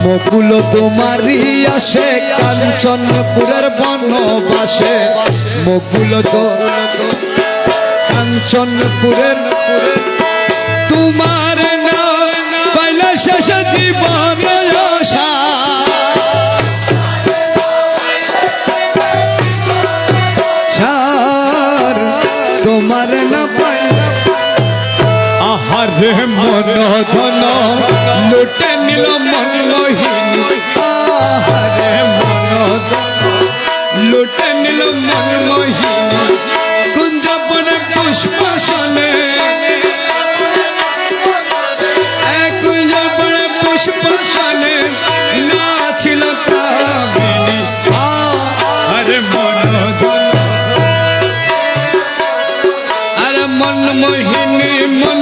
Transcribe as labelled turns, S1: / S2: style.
S1: বকুল তোমারই আসে কাঞ্চনপুরের বনবাসে। বকুল তো কাঞ্চনপুরের তোমার না শেষ জীবন তোমার না পাইলে আরে মন ধন লুটে নিল মন লোহিন আরে মন লুটে নিল মন লোহিন কুঞ্জবনে পুষ্পসনে কুঞ্জবনে পুষ্পসনে নাছিল কামিনী। আরে মন ধন আরে মন মোহিনী, মন